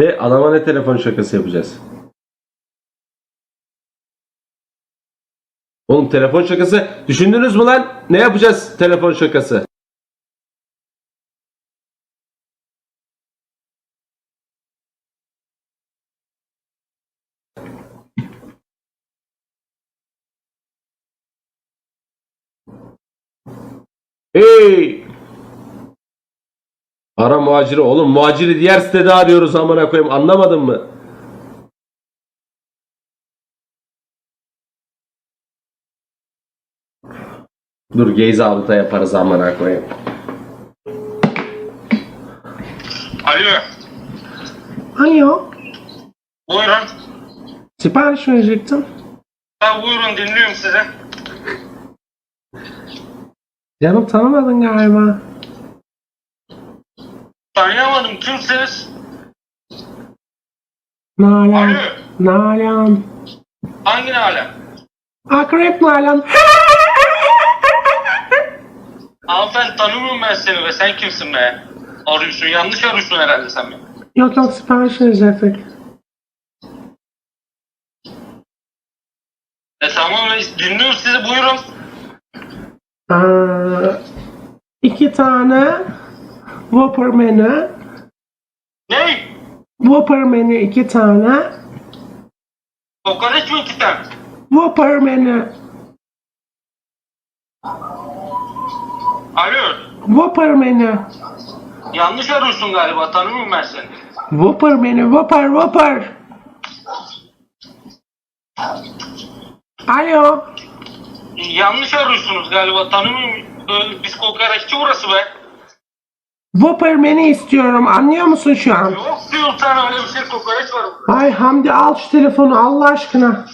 De adama ne telefon şakası yapacağız? Oğlum telefon şakası düşündünüz mü lan? Ne yapacağız telefon şakası? Hey! Ara muhaciri. Oğlum muhaciri diğer sitede arıyoruz amına koyayım. Anlamadın mı? Dur gay zabıta yaparız amına koyayım. Alo. Alo. Buyurun. Sipariş verecektim. Ha, buyurun dinliyorum sizi. Canım tanımadın galiba. Tanıyamadım. Kimsiniz? Nalan. Alo. Nalan. Hangi alem? Akrep Nalan. Hanımefendi tanımıyorum ben seni be. Sen kimsin be? Arıyorsun. Yanlış arıyorsun herhalde sen beni. yok yok sipariş verecektik. E tamam dinliyorum sizi. Buyurun. Aa, iki tane Whopper menü. Ne? Whopper menü iki tane. Kokoreç mi iki tane? Whopper menü. Alo. Whopper menü. Yanlış arıyorsun galiba. Tanımıyorum ben seni. Whopper menü. Whopper Whopper. Alo. Yanlış arıyorsunuz galiba. Tanımıyorum. Ee, Biz kokoreççi burası be. Whopper menü istiyorum. Anlıyor musun şu an? Yok diyor sana öyle bir şey kokoreç var. Ay Hamdi al şu telefonu Allah aşkına.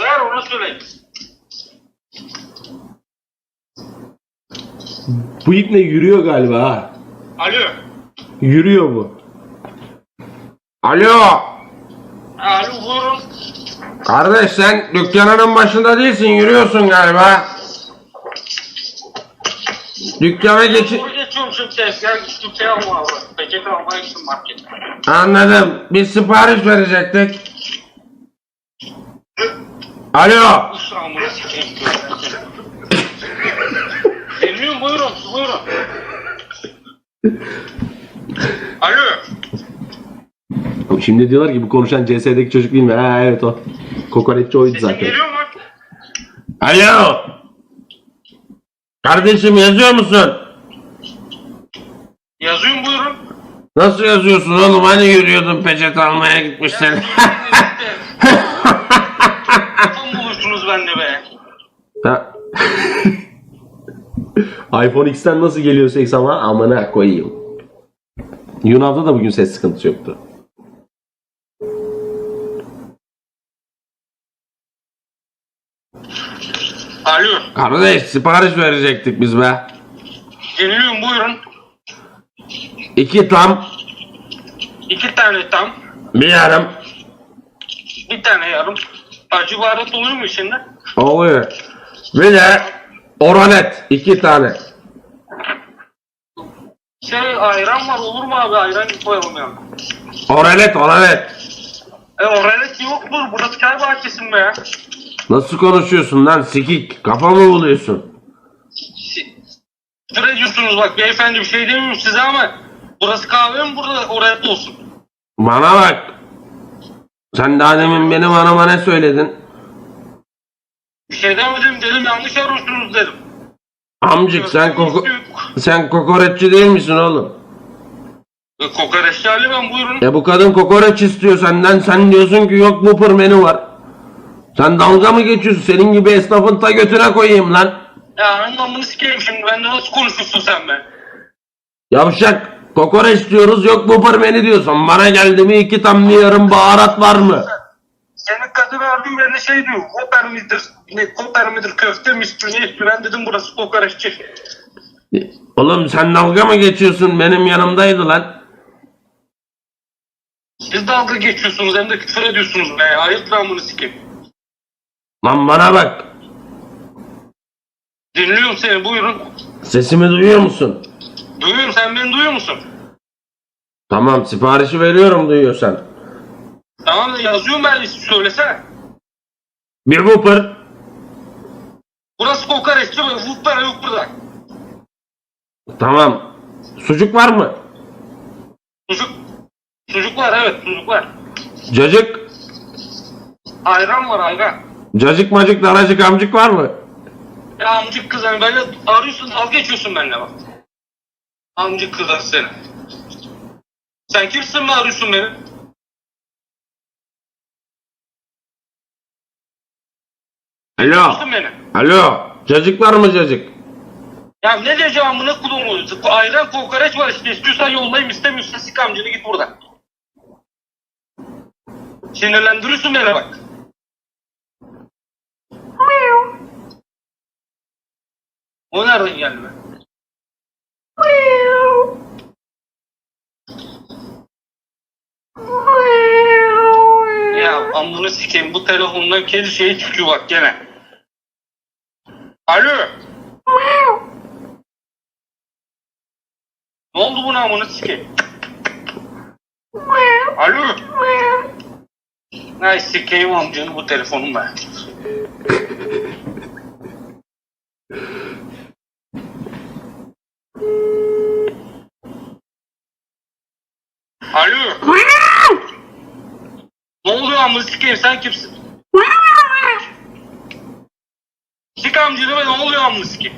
Ver onu söyle. Bu ipne yürüyor galiba ha. Alo. Yürüyor bu. Alo. Alo buyurun. Kardeş sen dükkanının başında değilsin yürüyorsun galiba. Dükkana geç... Tezgah. Peçete. Anladım. Biz sipariş verecektik. Alo. İslam'ını sikeyim. Dinliyorum buyurun buyurun. Alo. Şimdi diyorlar ki bu konuşan CS'deki çocuk değil mi? Ha evet o. Kokoreççi oydu Sesim zaten. geliyor mu? Alo. Kardeşim yazıyor musun? Yazıyorum buyurun. Nasıl yazıyorsun oğlum? Hani yürüyordun peçete almaya gitmişsin. Kafam bulursunuz bende be. Ha. iPhone X'ten nasıl geliyor ses ama amına koyayım. Yunan'da da bugün ses sıkıntısı yoktu. Alo. Kardeş sipariş verecektik biz be. Dinliyorum buyurun. İki tam, İki tane tam. bir yarım Bir tane yarım. Acı baharat oluyor mu içinde? oluyor. Bir de oranet iki tane. Şey ayran var olur mu abi? Ayran koyalım yani. Oranet, oranet. E oralet yoktur. Burası çay bahçesi mi ya? Nasıl konuşuyorsun lan sikik? Kafa mı buluyorsun? Küfür ediyorsunuz bak beyefendi bir şey demiyorum size ama burası kahve mi burada oralet olsun? Bana bak. Sen daha demin benim anama ne söyledin? Bir şey demedim dedim yanlış arıyorsunuz dedim. Amcık sen koko sen kokoreççi değil misin oğlum? E, kokoreçli Ali ben buyurun. Ya bu kadın kokoreç istiyor senden. Sen diyorsun ki yok bu menü var. Sen dalga mı geçiyorsun? Senin gibi esnafın ta götüne koyayım lan. Ya anlamını sikeyim şimdi bende nasıl konuşuyorsun sen be? Yavşak kokoreç diyoruz yok bu pır menü diyorsun. Bana geldi mi iki tam yarım baharat var mı? Senin kadın abim bana şey diyor. Koper midir? Ne koper midir? Köfte mi istiyor? Ne istiyor? Ben dedim burası kokoreççi. Oğlum sen dalga mı geçiyorsun? Benim yanımdaydı lan. Siz dalga geçiyorsunuz hem de küfür ediyorsunuz be. Lan bunu sikeyim. Lan bana bak. Dinliyorum seni buyurun. Sesimi duyuyor musun? Duyuyorum sen beni duyuyor musun? Tamam siparişi veriyorum duyuyorsan. Tamam yazıyorum ben söylesene. Bir Whopper. Burası kokoreççi mi? Whopper yok burada. Tamam. Sucuk var mı? Sucuk. Sucuk var evet sucuk var. Cacık. Ayran var ayran. Cacık macık daracık amcık var mı? Ya amcık kız hani benimle arıyorsun dalga geçiyorsun benimle bak. Amcık kız hani seni. Sen kimsin mi arıyorsun beni? Alo. Beni? Alo. Cacık var mı cacık? Ya ne diyeceğim amına kulumu? Ayran kokoreç var işte istiyorsan yollayayım istemiyorsan sik amcını git buradan. Sinirlendiriyorsun beni bak. O nereden geldi be? Ya amına sikeyim bu telefondan kedi şeyi çıkıyor bak gene. Alo. Ne oldu buna amına sikeyim? Alo. Ay sikeyim amcanı bu telefonum ben. Alo. Amına sikeyim sen kimsin? Sik amcanı be ne oluyor amına sikeyim?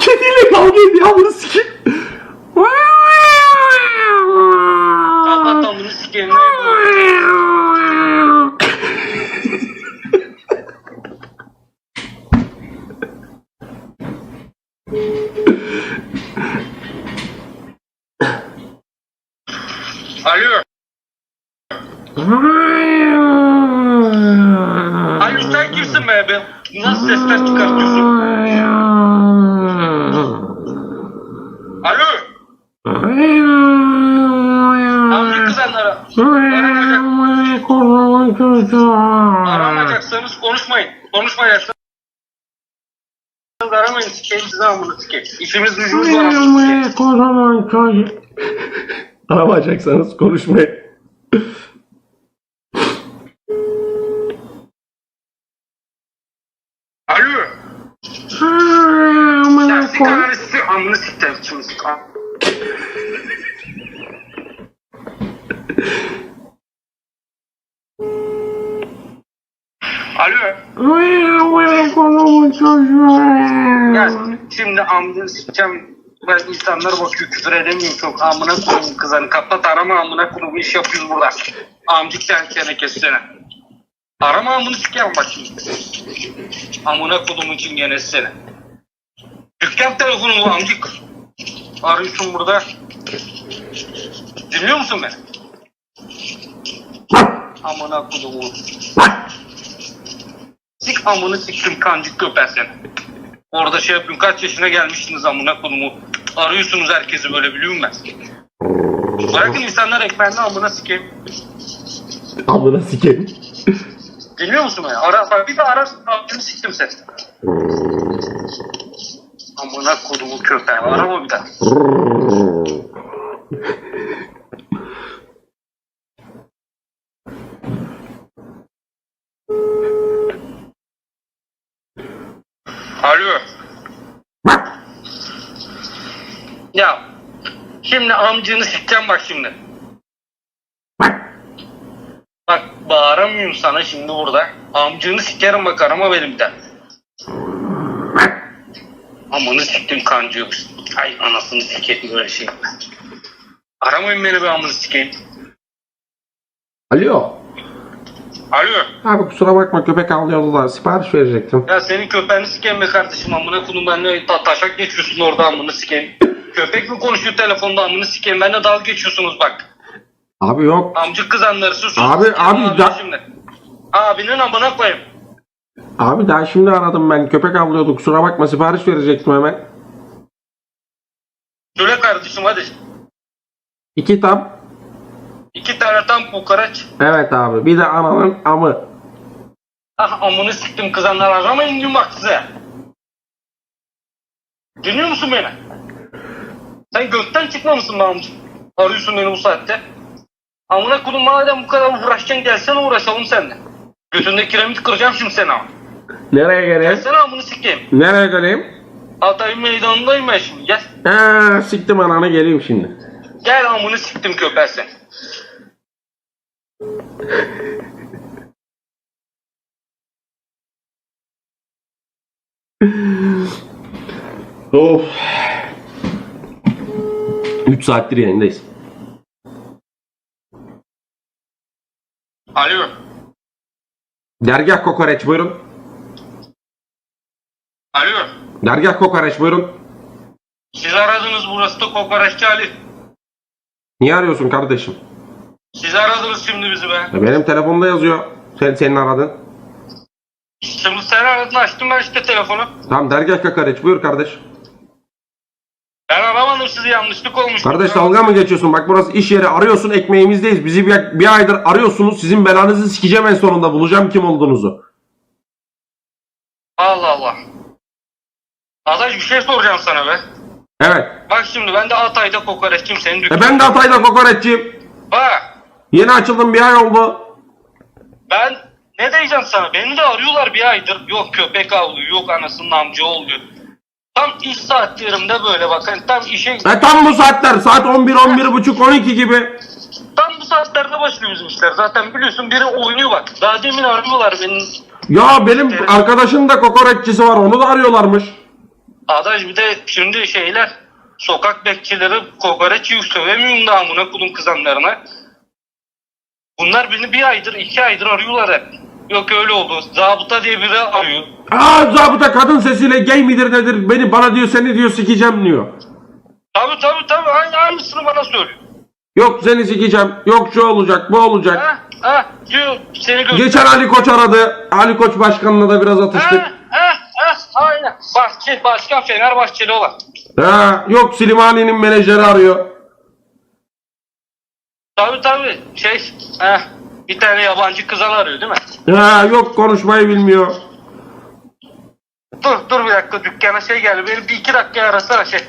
Kediyle kavga ediyor amına sikeyim. Kapat amına sikeyim. Alo sen kimsin be be? Sesler çıkartıyorsun? Alo. Amca kızanlara. Aramayacaksanız konuşmayın. Konuşmayacaksanız aramayın. Sikeyim size amına sikeyim. İşimiz gücümüz var amına sikeyim. Aramayacaksanız konuşmayın. Alo. Ya sik ananı sik. Amına siktir. Şimdi sik. Alo. Ya şimdi amcını sikeceğim. Ben insanlar bakıyor küfür edemiyorum çok. Amına koyayım kızını kapat arama amına koyayım iş yapıyoruz burada. Amcık sen sene kessene. Arama amını sikerim bak. Amına kodumun için gene seni. Dükkan telefonu bu amcık. Arıyorsun burada. Dinliyor musun beni? Amına kodumu. Sik amını siktim kancık köper seni. Orada şey yapıyorum kaç yaşına gelmişsiniz amına kodumu. Arıyorsunuz herkesi böyle biliyor musun ben? Bırakın insanlar ekmeğini amına sikeyim. Amına sikeyim. Dinliyor musun beni? Ara, bir de ararsın amını siktim seni. Amına kodumu köpeği. Arama bir daha. Alo. Ya şimdi amcını sikeceğim bak şimdi. Bak bağıramıyorum sana şimdi burada. Amcını sikerim bak arama benim de. Amını siktim kancı Ay anasını sikeyim böyle şey. Aramayın beni be amını sikeyim. Alo. Alo. Abi kusura bakma köpek avlıyordu da sipariş verecektim. Ya senin köpeğini sikeyim be kardeşim amına kulum benimle ta taşak geçiyorsun orada amını sikeyim. Köpek mi konuşuyor telefonda amını sikeyim benimle dalga geçiyorsunuz bak. Abi yok. Amcık kızanları sus. Abi, abi, da-. Abinin amına koyayım. Abi daha şimdi aradım ben. Köpek avlıyordu kusura bakma sipariş verecektim hemen. Söyle kardeşim hadi. İki tam. İki tane tam kokoreç. Evet abi. Bir de ananın amı. Ah amını siktim kızanlar aramayın diyorum bak size. Dinliyor musun beni? Sen gökten çıkmamışsın be amcık. Arıyorsun beni bu saatte. Amına kodum madem bu kadar uğraşacaksın gelsene uğraşalım seninle. Götünde kiremit kıracağım şimdi seni ama. Nereye geleyim? Gelsene amını sikeyim. Nereye geleyim? Hatay meydanındayım ben şimdi gel. Ha, siktim ananı geleyim şimdi. Gel amını siktim köpeği sen. Of. 3 saattir yayındayız. Alo. Dergah kokoreç buyurun. Alo. Dergah kokoreç buyurun. Siz aradınız burası da kokoreççi Ali. Niye arıyorsun kardeşim? Siz aradınız şimdi bizi be. E, Benim telefonda yazıyor. Sen senin aradın. Şimdi sen aradın açtım ben işte telefonu. Tamam dergah kokoreç buyur kardeş. Ben aramadım sizi yanlışlık olmuş. Kardeş dalga mı geçiyorsun? Bak burası iş yeri arıyorsun ekmeğimizdeyiz. Bizi bir, bir aydır arıyorsunuz. Sizin belanızı sikeceğim en sonunda. Bulacağım kim olduğunuzu. Allah Allah. Adaş bir şey soracağım sana be. Evet. Bak şimdi ben de Hatay'da kokoreççiyim senin E dükkanın. ben de Hatay'da kokoreççiyim. Bak Yeni açıldım bir ay oldu. ben ne diyeceğim sana beni de arıyorlar bir aydır. Yok köpek avlıyor yok anasının amca oluyor. Tam iş saatlerimde böyle bak hani tam işe E tam bu saatler. Saat 11, 11 buçuk, 12 gibi. tam bu saatlerde başlıyor bizim işler. Zaten biliyorsun biri oynuyor bak. Daha demin arıyorlar beni. Ya benim arkadaşım da kokoreççisi var. Onu da arıyorlarmış. Adaş bir de şimdi şeyler sokak bekçileri kokoreç yiyor sövemiyorum da amına kulun kızanlarına. Bunlar beni bir aydır iki aydır arıyorlar hep. Yok öyle oldu. Zabıta diye biri arıyor. Aa zabıta kadın sesiyle gay midir nedir? Beni bana diyor seni diyor sikeceğim diyor. Tabi tabi tabi aynı aynısını bana söylüyor. Yok seni sikeceğim. Yok şu olacak bu olacak. Ha ha diyor seni göster. Geçen Ali Koç aradı. Ali Koç başkanla da biraz atıştık. Ha ha ha aynen. Bahçe, başkan Fenerbahçeli olan. Ha, yok Silimani'nin menajeri arıyor. Tabi tabi şey ha bir tane yabancı kızan arıyor değil mi? Ha, yok konuşmayı bilmiyor. Dur dur bir dakika dükkana şey geldi. Beni bir iki dakika arasana şey.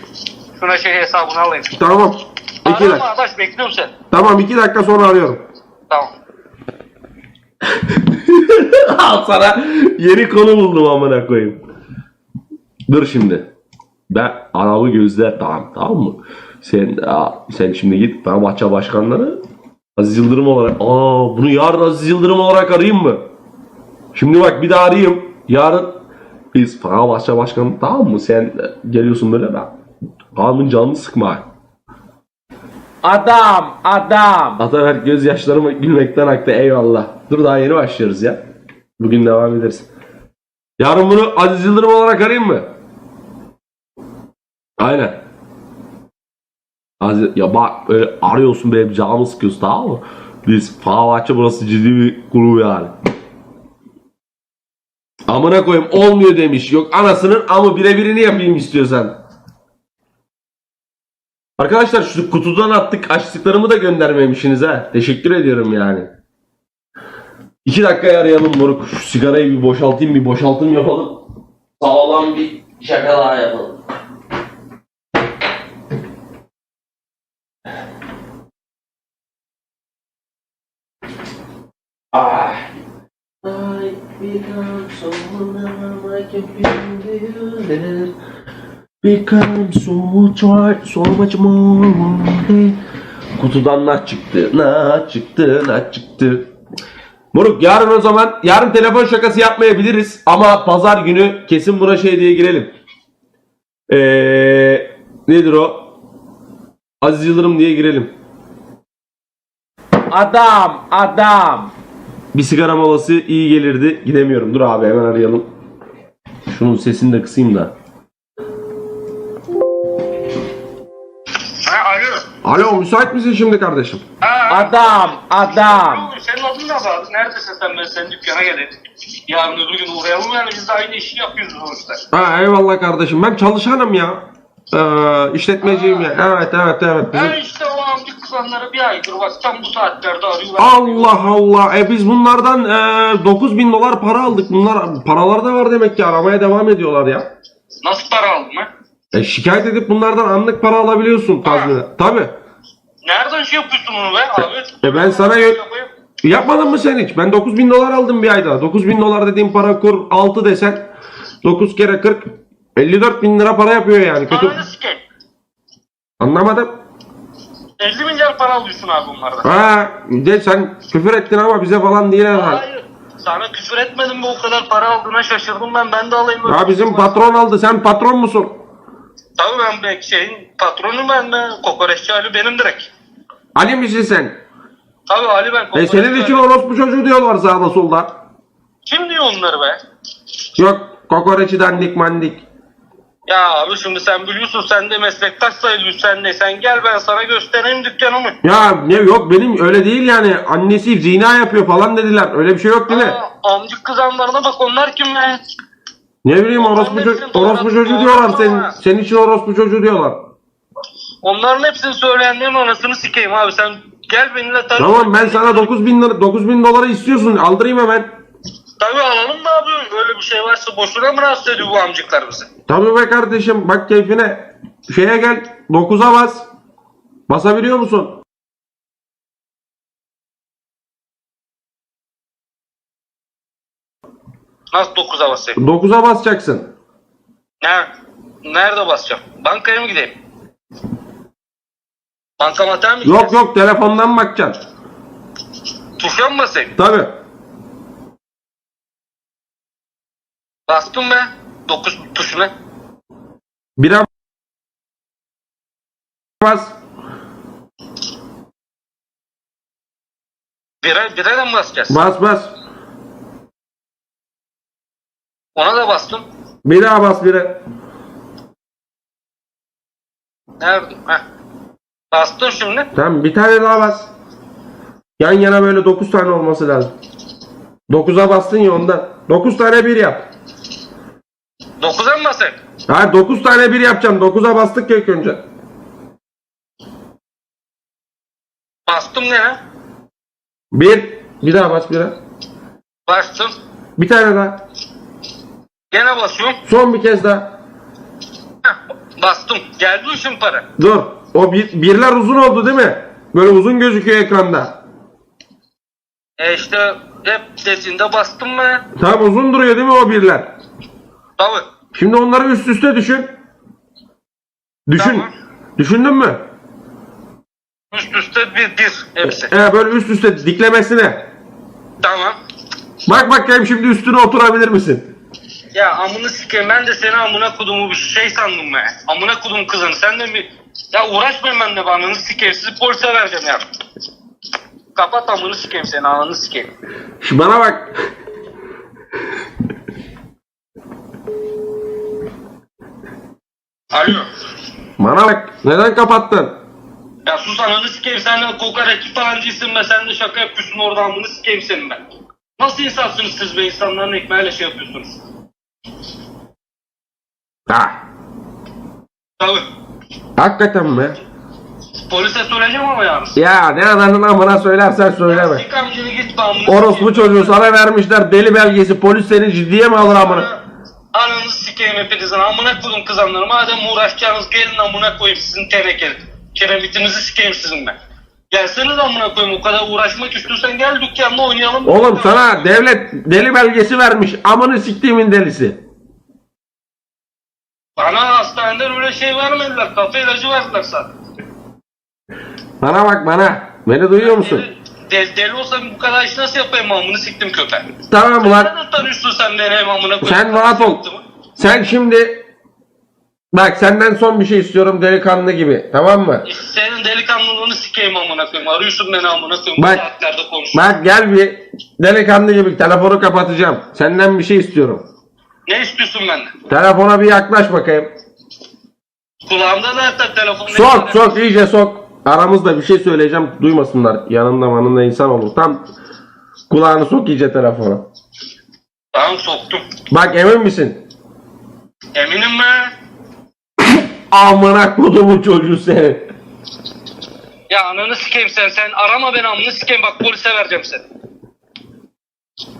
Şuna şey hesabını alayım. Tamam. İki Arama dakika. adaş bekliyorum seni. Tamam iki dakika sonra arıyorum. Tamam. Al sana yeni konu buldum amına koyayım. Dur şimdi. Ben arabı gözler tamam tamam mı? Sen aa, sen şimdi git Fenerbahçe başkanları Aziz Yıldırım olarak aa bunu yarın Aziz Yıldırım olarak arayayım mı? Şimdi bak bir daha arayayım. Yarın biz Fenerbahçe başkanı tamam mı? Sen geliyorsun böyle ben. Kanun canını sıkma. Adam, adam. Ataberk gözyaşlarımı gülmekten aktı eyvallah. Dur daha yeni başlıyoruz ya. Bugün devam ederiz. Yarın bunu Aziz Yıldırım olarak arayayım mı? Aynen. Aziz, ya bak böyle arıyorsun benim canımı sıkıyorsun tamam mı? Biz Fenerbahçe burası ciddi bir grubu yani. Amına koyayım olmuyor demiş. Yok anasının amı birebirini yapayım istiyorsan. Arkadaşlar şu kutudan attık açtıklarımı da göndermemişsiniz ha. Teşekkür ediyorum yani. İki dakikaya arayalım moruk. Şu sigarayı bir boşaltayım bir boşaltım yapalım. Sağlam bir şaka daha yapalım. Ah. I become someone I can feel. Become so try so much more wanted. Kutudan naç çıktı, naç çıktı, naç çıktı. Moruk yarın o zaman, yarın telefon şakası yapmayabiliriz ama pazar günü kesin buna şey diye girelim. Eee nedir o? Aziz Yıldırım diye girelim. Adam, adam. Bir sigara molası iyi gelirdi. Gidemiyorum. Dur abi hemen arayalım. Şunun sesini de kısayım da. Ha alo. Alo müsait misin şimdi kardeşim? Ha, Adam, adam. Senin adın ne abi? Neredesin sen? Ben senin dükkana geleyim. Yarın öbür gün uğrayalım yani biz de aynı işi yapıyoruz sonuçta. Ha eyvallah kardeşim. Ben çalışanım ya. Ee, işletmeciyim ya. Evet evet evet. Bizim- Ha işte o amca kızanları bir aydır bak tam bu saatlerde arıyorlar. Allah Allah. E biz bunlardan e, 9000 dolar para aldık. Bunlar paralar da var demek ki aramaya devam ediyorlar ya. Nasıl para aldın ha? E şikayet edip bunlardan anlık para alabiliyorsun tazminat. Tabi. Nereden şey yapıyorsun bunu be abi? E ben sana Şey gö- yapayım. Yapmadın mı sen hiç? Ben 9000 dolar aldım bir ayda. 9000 dolar dediğim para kur 6 desen 9 kere 40 54 bin lira para yapıyor yani. Kötü. Ananı sikeyim. Anlamadım. 50 milyar para alıyorsun abi bunlardan. Ha, de sen küfür ettin ama bize falan değil herhalde. Hayır. Sana küfür etmedim mi o kadar para aldığına şaşırdım ben. Ben de alayım. Ya bizim patron aldı. Sen patron musun? Tabii ben belki şeyin patronum ben de. Kokoreççi Ali benim direkt. Ali misin sen? Tabii Ali ben E senin için orospu çocuğu diyorlar sağda solda. Kim diyor onları be? Yok kokoreçi dandik mandik. Ya abi şimdi sen biliyorsun sen de meslektaş sayılıyorsun sen de. Sen gel ben sana göstereyim dükkanımı. Ya ne yok benim öyle değil yani. Annesi zina yapıyor falan dediler. Öyle bir şey yok değil mi? Aa, amcık kızanlarına bak onlar kim be? Ne bileyim orospu, ço- orospu çocuğu diyorlar senin, senin için orospu çocuğu diyorlar. Onların hepsini söyleyenlerin anasını sikeyim abi sen gel benimle tanış. Tamam ben sana 9000 lira 9000 doları istiyorsun aldırayım hemen. Tabii alalım da abi öyle bir şey varsa boşuna mı rahatsız ediyor bu amcıklar bizi? Tabii be kardeşim bak keyfine. Şeye gel 9'a bas. Basabiliyor musun? Nasıl 9'a basayım? 9'a basacaksın. Ne? Nerede basacağım? Bankaya mı gideyim? Bankamata mı Yok yok telefondan bakacaksın. Tuşa mı basayım? Tabii. Bastım be. 9 tuşuna. Bire bas. Bire, bire de mi basacağız? Bas bas. Ona da bastım. Bir daha bas bire. Nerede? Heh. Bastım şimdi. Tamam bir tane daha bas. Yan yana böyle 9 tane olması lazım. 9'a bastın ya ondan. 9 tane bir yap. 9'a mı basayım? Hayır 9 tane bir yapacağım. 9'a bastık ya ilk önce. Bastım ne? Bir. Bir daha bas bire. Bastım. Bir tane daha. Gene basıyorum. Son bir kez daha. Heh. Bastım. Geldi mi şimdi para? Dur. O bir, birler uzun oldu değil mi? Böyle uzun gözüküyor ekranda. E işte hep dediğinde bastım ben. Tamam uzun duruyor değil mi o birler? Tabii. Şimdi onları üst üste düşün. Düşün. Tamam. Düşündün mü? Üst üste bir bir hepsi. Ee, böyle üst üste diklemesine. Tamam. Bak bakayım şimdi üstüne oturabilir misin? Ya amını sikeyim ben de seni amına kudumu bir şey sandım be. Amına kudum kızını sen de mi? Ya uğraşmayın benimle be ananı sikeyim sizi polise vereceğim ya. Kapat amını sikeyim seni ananı sikeyim. Şu bana bak. Alo. Bana bak. Neden kapattın? Ya sus ananı sikeyim sen de kokoreççi falan değilsin be sen de şaka yapıyorsun orada amını sikeyim senin ben. Nasıl insansınız siz be insanların ekmeğiyle şey yapıyorsunuz? Ha. Tabii. Hakikaten mi? Polise söyleyeceğim ama yani. Ya ne ananın amına söylersen söyleme. Sik amcını git be amını Orospu çocuğu sana vermişler deli belgesi. Polis seni ciddiye mi alır amına? Ana- Ananı sikeyim hepinizin amına koydum kızanları. Madem uğraşacağınız gelin amına koyayım sizin teneke. Kiremitinizi sikeyim sizin ben. Gelseniz amına koyayım o kadar uğraşmak istiyorsan gel dükkanla oynayalım. Oğlum sana devlet deli belgesi vermiş. Amını siktiğimin delisi. Bana hastaneden öyle şey vermediler. Kafa ilacı verdiler sana. Bana bak bana. Beni duyuyor musun? Deli, deli olsam bu kadar iş nasıl yapayım amını siktim köpeği. Tamam lan. Nereden tanıyorsun sen beni hem amına koyayım? Sen rahat ol. Sen şimdi bak senden son bir şey istiyorum delikanlı gibi. Tamam mı? İşte senin delikanlılığını sikeyim amına koyayım. Arıyorsun beni amına koyayım. Bak. Bu saatlerde konuşuyorsun. Bak gel bir delikanlı gibi telefonu kapatacağım. Senden bir şey istiyorum. Ne istiyorsun benden? Telefona bir yaklaş bakayım. Kulağımda zaten telefon. Sok sok iyice sok. Aramızda bir şey söyleyeceğim duymasınlar. Yanında manında insan olur. Tam kulağını sok iyice telefona. Tamam soktum. Bak emin misin? Eminim mi? Amına kodumun çocuğu seni. Ya ananı sikeyim sen. Sen arama beni amını sikeyim bak polise vereceğim seni.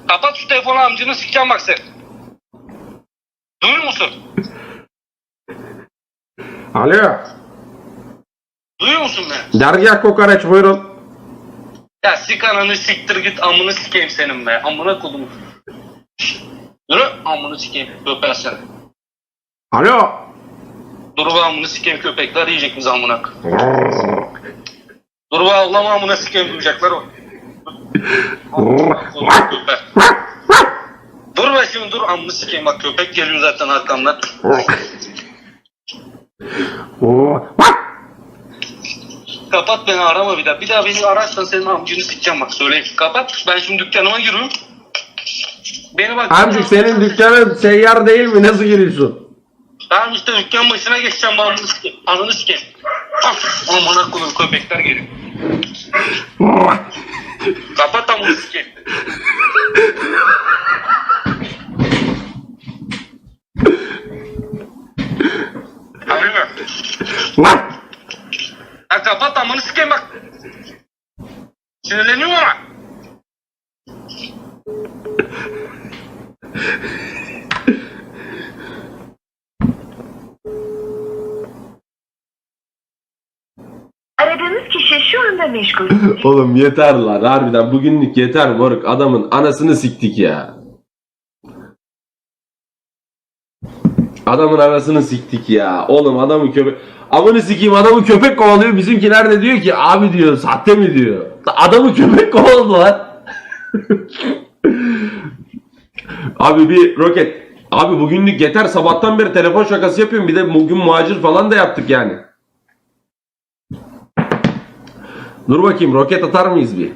Kapat şu telefonu amcını sikeceğim bak sen. Duyuyor musun? Alo. Duyuyor musun beni? Dergah kokoreç buyurun. Ya sik ananı siktir git amını sikeyim senin be. Amına kodum. Yürü amını sikeyim köpeğe sen. Alo. Dur be amını sikeyim köpekler yiyecek bizi amına. Dur be Allah'ım amına sikeyim duyacaklar o. Amına kodum köpek. Dur be şimdi dur amını sikeyim bak köpek geliyor zaten arkamdan. Kapat beni arama bir daha. Bir daha beni ararsan senin amcını sikeceğim bak söyleyeyim. Kapat ben şimdi dükkanıma giriyorum. Beni bak. Amcık senin dükkanın seyyar değil mi? Nasıl giriyorsun? Tamam işte dükkan başına geçeceğim ben amını sikeyim. Ananı sikeyim. Ah, Amına koyayım köpekler geliyor. Kapat amını sikeyim. Alo. Ha kapat amını sikeyim bak. Sinirleniyorum ama. Aradığınız kişi şu anda meşgul. Oğlum yeter lan harbiden bugünlük yeter moruk adamın anasını siktik ya. Adamın anasını siktik ya. Oğlum adamı köpek... Amını sikeyim adamı köpek kovalıyor. Bizimkiler de diyor ki abi diyor sahte mi diyor. Adamı köpek kovaladı lan. abi bir roket. Abi bugünlük yeter sabahtan beri telefon şakası yapıyorum. Bir de bugün muhacir falan da yaptık yani. Dur bakayım roket atar mıyız bir?